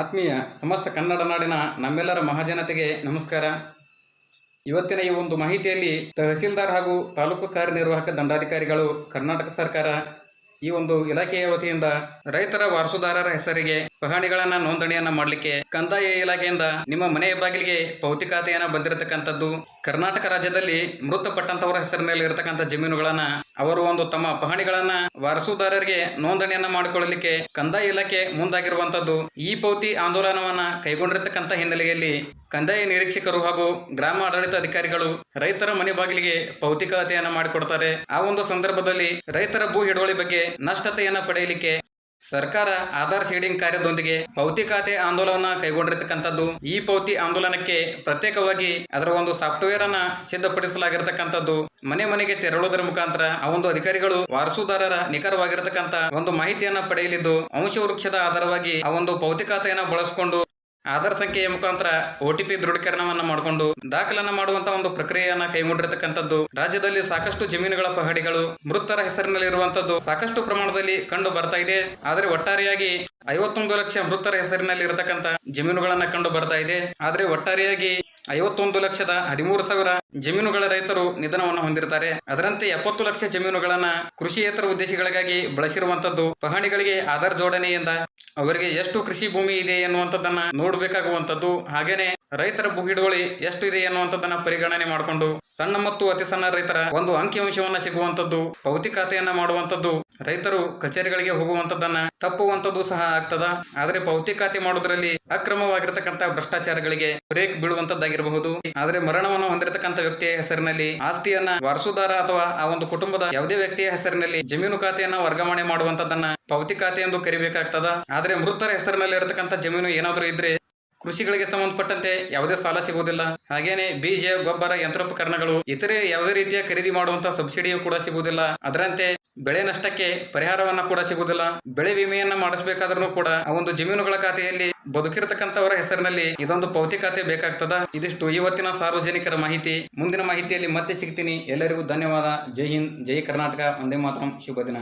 ಆತ್ಮೀಯ, ಸಮಸ್ತ ಕನ್ನಡ ನಾಡಿನ ನಮ್ಮೆಲ್ಲರ ಮಹಾಜನತೆಗೆ ನಮಸ್ಕಾರ. ಇವತ್ತಿನ ಈ ಒಂದು ಮಾಹಿತಿಯಲ್ಲಿ ತಹಸೀಲ್ದಾರ್ ಹಾಗೂ ತಾಲೂಕು ಕಾರ್ಯನಿರ್ವಾಹಕ ದಂಡಾಧಿಕಾರಿಗಳು, ಕರ್ನಾಟಕ ಸರ್ಕಾರ ಈ ಒಂದು ಇಲಾಖೆಯ ವತಿಯಿಂದ ರೈತರ ವಾರಸುದಾರರ ಹೆಸರಿಗೆ ಪಹಣಿಗಳನ್ನ, ನೋಂದಣಿಯನ್ನ ಮಾಡಲಿಕ್ಕೆ ಕಂದಾಯ ಇಲಾಖೆಯಿಂದ ನಿಮ್ಮ ಮನೆಯ ಬಾಗಿಲಿಗೆ ಭೌತಿಕಾತೆಯನ್ನ ಬಂದಿರತಕ್ಕಂಥದ್ದು, ಕರ್ನಾಟಕ ರಾಜ್ಯದಲ್ಲಿ ಮೃತಪಟ್ಟಂತವರ ಹೆಸರಿನಲ್ಲಿ ಇರತಕ್ಕಂಥ ಜಮೀನುಗಳನ್ನ ಅವರು ಒಂದು ತಮ್ಮ ಪಹಣಿಗಳನ್ನ ವಾರಸುದಾರರಿಗೆ ನೋಂದಣಿಯನ್ನ ಮಾಡಿಕೊಳ್ಳಲಿಕ್ಕೆ ಕಂದಾಯ ಇಲಾಖೆ ಮುಂದಾಗಿರುವಂತದ್ದು ಈ ಪೌತಿ ಆಂದೋಲನವನ್ನ ಕೈಗೊಂಡಿರತಕ್ಕಂತ ಹಿನ್ನೆಲೆಯಲ್ಲಿ ಕಂದಾಯ ನಿರೀಕ್ಷಕರು ಹಾಗೂ ಗ್ರಾಮ ಆಡಳಿತ ಅಧಿಕಾರಿಗಳು ರೈತರ ಮನೆ ಬಾಗಿಲಿಗೆ ಭೌತಿಕತೆಯನ್ನ ಮಾಡಿಕೊಡ್ತಾರೆ. ಆ ಒಂದು ಸಂದರ್ಭದಲ್ಲಿ ರೈತರ ಭೂ ಹಿಡುವಳಿ ಬಗ್ಗೆ ನಷ್ಟತೆಯನ್ನ ಪಡೆಯಲಿಕ್ಕೆ ಸರ್ಕಾರ ಆಧಾರ್ ಶೇಡಿಂಗ್ ಕಾರ್ಯದೊಂದಿಗೆ ಪೌತಿ ಖಾತೆ ಆಂದೋಲನ ಕೈಗೊಂಡಿರ್ತಕ್ಕಂಥದ್ದು. ಈ ಪೌತಿ ಆಂದೋಲನಕ್ಕೆ ಪ್ರತ್ಯೇಕವಾಗಿ ಅದರ ಒಂದು ಸಾಫ್ಟ್ವೇರ್ ಅನ್ನ ಸಿದ್ಧಪಡಿಸಲಾಗಿರ್ತಕ್ಕಂಥದ್ದು. ಮನೆ ಮನೆಗೆ ತೆರಳುವುದರ ಮುಖಾಂತರ ಆ ಒಂದು ಅಧಿಕಾರಿಗಳು ವಾರಸುದಾರರ ನಿಖರವಾಗಿರತಕ್ಕಂಥ ಒಂದು ಮಾಹಿತಿಯನ್ನ ಪಡೆಯಲಿದ್ದು ಅಂಶ ವೃಕ್ಷದ ಆಧಾರವಾಗಿ ಆ ಒಂದು ಪೌತಿ ಖಾತೆಯನ್ನ ಬಳಸಿಕೊಂಡು ಆಧಾರ್ ಸಂಖ್ಯೆಯ ಮುಖಾಂತರ ಒ ಟಿ ಪಿ ದೃಢೀಕರಣವನ್ನ ಮಾಡಿಕೊಂಡು ದಾಖಲನ್ನ ಮಾಡುವಂತ ಒಂದು ಪ್ರಕ್ರಿಯೆಯನ್ನ ಕೈಗೊಂಡಿರತಕ್ಕಂಥದ್ದು. ರಾಜ್ಯದಲ್ಲಿ ಸಾಕಷ್ಟು ಜಮೀನುಗಳ ಪಹಡಿಗಳು, ಮೃತರ ಹೆಸರಿನಲ್ಲಿ ಇರುವಂತದ್ದು ಸಾಕಷ್ಟು ಪ್ರಮಾಣದಲ್ಲಿ ಕಂಡು ಬರ್ತಾ ಇದೆ. ಆದರೆ ಒಟ್ಟಾರೆಯಾಗಿ ಐವತ್ತೊಂದು ಲಕ್ಷ ಮೃತರ ಹೆಸರಿನಲ್ಲಿ ಇರತಕ್ಕಂತ ಜಮೀನುಗಳನ್ನ ಕಂಡು ಬರ್ತಾ ಇದೆ. ಆದ್ರೆ ಒಟ್ಟಾರೆಯಾಗಿ ಐವತ್ತೊಂದು ಲಕ್ಷದ ಹದಿಮೂರು ಸಾವಿರ ಜಮೀನುಗಳ ರೈತರು ನಿಧನವನ್ನು ಹೊಂದಿರ್ತಾರೆ. ಅದರಂತೆ ಎಪ್ಪತ್ತು ಲಕ್ಷ ಜಮೀನುಗಳನ್ನ ಕೃಷಿಯೇತರ ಉದ್ದೇಶಗಳಿಗಾಗಿ ಬಳಸಿರುವಂತದ್ದು ಪಹಣಿಗಳಿಗೆ ಆಧಾರ್ ಜೋಡಣೆಯಿಂದ ಅವರಿಗೆ ಎಷ್ಟು ಕೃಷಿ ಭೂಮಿ ಇದೆ ಎನ್ನುವಂಥದ್ದನ್ನ ನೋಡಬೇಕಾಗುವಂತದ್ದು ಹಾಗೇನೆ ರೈತರ ಭೂ ಹಿಡುವಳಿ ಎಷ್ಟು ಇದೆ ಎನ್ನುವಂಥದ್ದನ್ನ ಪರಿಗಣನೆ ಮಾಡಿಕೊಂಡು ಸಣ್ಣ ಮತ್ತು ಅತಿ ಸಣ್ಣ ರೈತರ ಒಂದು ಅಂಕಿಅಂಶವನ್ನ ಸಿಗುವಂತದ್ದು ಪೌತಿ ಖಾತೆಯನ್ನ ಮಾಡುವಂತದ್ದು ರೈತರು ಕಚೇರಿಗಳಿಗೆ ಹೋಗುವಂತದ್ದನ್ನ ತಪ್ಪುವಂತದ್ದು ಸಹ ಆಗ್ತದ. ಆದ್ರೆ ಪೌತಿ ಖಾತೆ ಮಾಡುವುದರಲ್ಲಿ ಅಕ್ರಮವಾಗಿರ್ತಕ್ಕಂಥ ಭ್ರಷ್ಟಾಚಾರಗಳಿಗೆ ಬ್ರೇಕ್ ಬೀಳುವಂತದ್ದಾಗಿರಬಹುದು ಆದ್ರೆ ಮರಣವನ್ನು ಹೊಂದಿರತಕ್ಕಂಥ ವ್ಯಕ್ತಿಯ ಹೆಸರಿನಲ್ಲಿ ಆಸ್ತಿಯನ್ನ ವಾರಸುದಾರ ಅಥವಾ ಆ ಒಂದು ಕುಟುಂಬದ ಯಾವುದೇ ವ್ಯಕ್ತಿಯ ಹೆಸರಿನಲ್ಲಿ ಜಮೀನು ಖಾತೆಯನ್ನ ವರ್ಗಾವಣೆ ಮಾಡುವಂತದ್ದನ್ನ ಪೌತಿ ಖಾತೆ ಎಂದು ಕರಿಬೇಕಾಗ್ತದ. ಆದ್ರೆ ಮೃತರ ಹೆಸರಿನಲ್ಲಿ ಇರತಕ್ಕಂಥ ಜಮೀನು ಏನಾದರೂ ಇದ್ರೆ ಕೃಷಿಗಳಿಗೆ ಸಂಬಂಧಪಟ್ಟಂತೆ ಯಾವುದೇ ಸಾಲ ಸಿಗುವುದಿಲ್ಲ. ಹಾಗೇನೆ ಬೀಜ, ಗೊಬ್ಬರ, ಯಂತ್ರೋಪಕರಣಗಳು ಇತರೆ ಯಾವುದೇ ರೀತಿಯ ಖರೀದಿ ಮಾಡುವಂತ ಸಬ್ಸಿಡಿಯು ಕೂಡ ಸಿಗುವುದಿಲ್ಲ. ಅದರಂತೆ ಬೆಳೆ ನಷ್ಟಕ್ಕೆ ಪರಿಹಾರವನ್ನ ಕೂಡ ಸಿಗುವುದಿಲ್ಲ. ಬೆಳೆ ವಿಮೆಯನ್ನ ಮಾಡಿಸಬೇಕಾದ್ರೂ ಕೂಡ ಆ ಒಂದು ಜಮೀನುಗಳ ಖಾತೆಯಲ್ಲಿ ಬದುಕಿರತಕ್ಕಂಥವರ ಹೆಸರಿನಲ್ಲಿ ಇದೊಂದು ಪೌತಿ ಖಾತೆ ಬೇಕಾಗ್ತದ. ಇದಿಷ್ಟು ಇವತ್ತಿನ ಸಾರ್ವಜನಿಕರ ಮಾಹಿತಿ. ಮುಂದಿನ ಮಾಹಿತಿಯಲ್ಲಿ ಮತ್ತೆ ಸಿಗ್ತೀನಿ. ಎಲ್ಲರಿಗೂ ಧನ್ಯವಾದ. ಜೈ ಹಿಂದ್, ಜೈ ಕರ್ನಾಟಕ. ಒಂದೇ ಮಾತ್ರ. ಶುಭ ದಿನ.